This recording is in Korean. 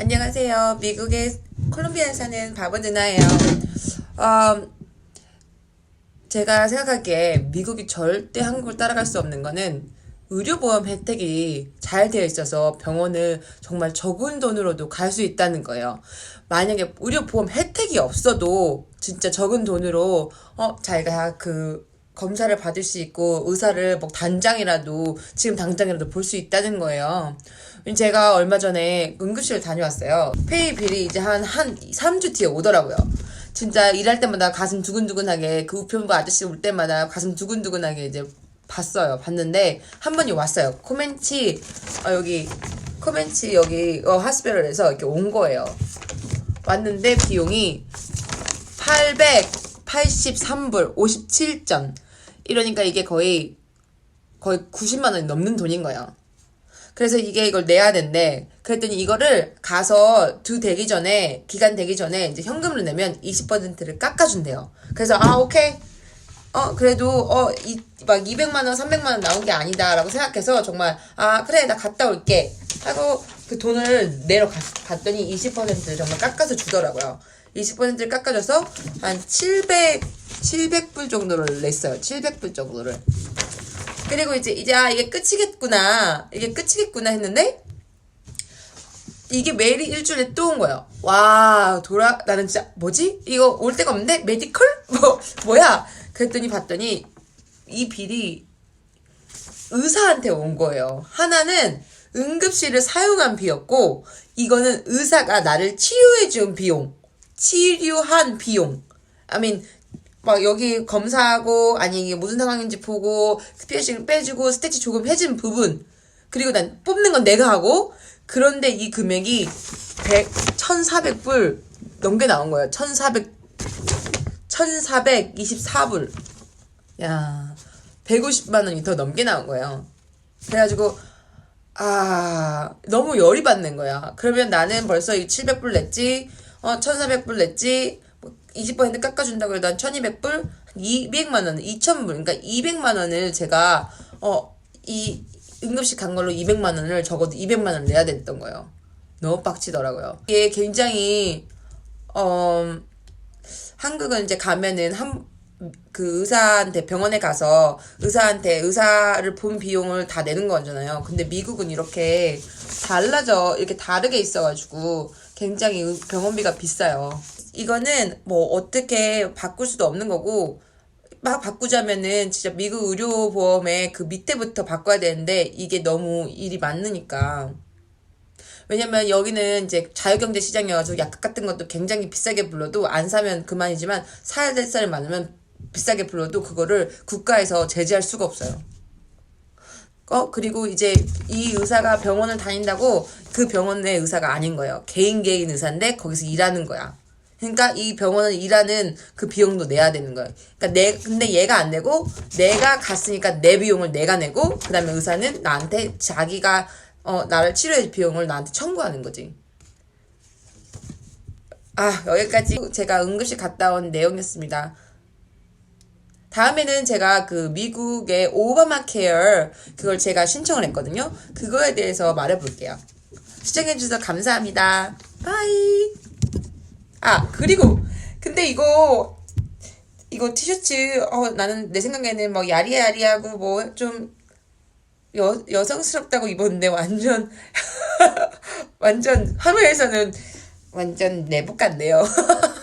안녕하세요. 미국의 콜롬비아에 사는 바보 누나예요. 어, 제가 생각하기에 미국이 절대 한국을 따라갈 수 없는 거는 의료보험 혜택이 잘 되어 있어서 병원을 정말 적은 돈으로도 갈 수 있다는 거예요. 만약에 의료보험 혜택이 없어도 진짜 적은 돈으로 어 자기가 그 검사를 받을 수 있고 의사를 뭐 단장이라도 지금 당장이라도 볼 수 있다는 거예요. 제가 얼마 전에 응급실을 다녀왔어요. 페이 빌이 이제 한, 한 3주 뒤에 오더라고요. 진짜 일할 때마다 가슴 두근두근하게 그 우편부 아저씨 올 때마다 가슴 두근두근하게 이제 봤어요. 봤는데 한 번이 왔어요. 코멘치 어, 여기 코멘치 여기 어, 하스피럴에서 이렇게 온 거예요. 왔는데 비용이 883불 57전 이러니까 이게 거의 거의 90만 원이 넘는 돈인 거예요. 그래서 이게 이걸 내야 된대. 그랬더니 이거를 가서 두 되기 전에 기간 되기 전에 이제 현금으로 내면 20%를 깎아준대요. 그래서 아 오케이. 어 그래도 어이막 200만 원, 300만 원 나온 게 아니다라고 생각해서 정말 아 그래 나 갔다 올게 하고 그 돈을 내러 갔, 갔더니 20%를 정말 깎아서 주더라고요. 20%를 깎아줘서 한 700, 700불 정도를 냈어요. 700불 정도를. 그리고 이제 이제 아 이게 끝이겠구나. 이게 끝이겠구나 했는데 이게 메일이 일주일에 또 온 거예요. 와 돌아 나는 진짜 뭐지? 이거 올 데가 없는데? 메디컬? 뭐 뭐야? 그랬더니 봤더니 이 빌이 의사한테 온 거예요. 하나는 응급실을 사용한 비였고 이거는 의사가 나를 치료해 준 비용. 치료한 비용. I mean 막 여기 검사하고 아니 이게 무슨 상황인지 보고 스피어싱 빼주고 스태치 조금 해준 부분. 그리고 난 뽑는 건 내가 하고 그런데 이 금액이 100, 1400불 넘게 나온 거예요 1400 1424불. 야 150만 원이 더 넘게 나온 거예요. 그래 가지고 아 너무 열이 받는 거야. 그러면 나는 벌써 이 700불 냈지? 어 1400불 냈지? 뭐 20% 깎아준다고 해도 한 1200불 200만 원 2000불 그러니까 200만 원을 제가 어 이 응급실 간 걸로 200만 원을 적어도 200만 원을 내야 됐던 거예요 너무 빡치더라고요 이게 굉장히 어 한국은 이제 가면은 한 그 의사한테 병원에 가서 의사한테 의사를 본 비용을 다 내는 거잖아요. 근데 미국은 이렇게 달라져 이렇게 다르게 있어가지고 굉장히 의- 병원비가 비싸요. 이거는 뭐 어떻게 바꿀 수도 없는 거고 막 바꾸자면은 진짜 미국 의료보험의 그 밑에부터 바꿔야 되는데 이게 너무 일이 많으니까. 왜냐면 여기는 이제 자유경제 시장이어가지고 약값 같은 것도 굉장히 비싸게 불러도 안 사면 그만이지만 사야 될 사람이 많으면 비싸게 불러도 그거를 국가에서 제재할 수가 없어요. 어 그리고 이제 이 의사가 병원을 다닌다고 그 병원의 의사가 아닌 거예요. 개인 개인 의사인데 거기서 일하는 거야. 그러니까 이 병원은 일하는 그 비용도 내야 되는 거예요. 그러니까 내 근데 얘가 안 내고 내가 갔으니까 내 비용을 내가 내고 그다음에 의사는 나한테 자기가 어 나를 치료해 비용을 나한테 청구하는 거지. 아 여기까지 제가 응급실 갔다 온 내용이었습니다. 다음에는 제가 그 미국의 오바마 케어 그걸 제가 신청을 했거든요. 그거에 대해서 말해볼게요. 시청해주셔서 감사합니다. 바이. 아 그리고 근데 이거 이거 티셔츠 어 나는 내 생각에는 뭐 야리야리하고 뭐 좀 여 여성스럽다고 입었는데 완전 완전 화면에서는 완전 내복 같네요.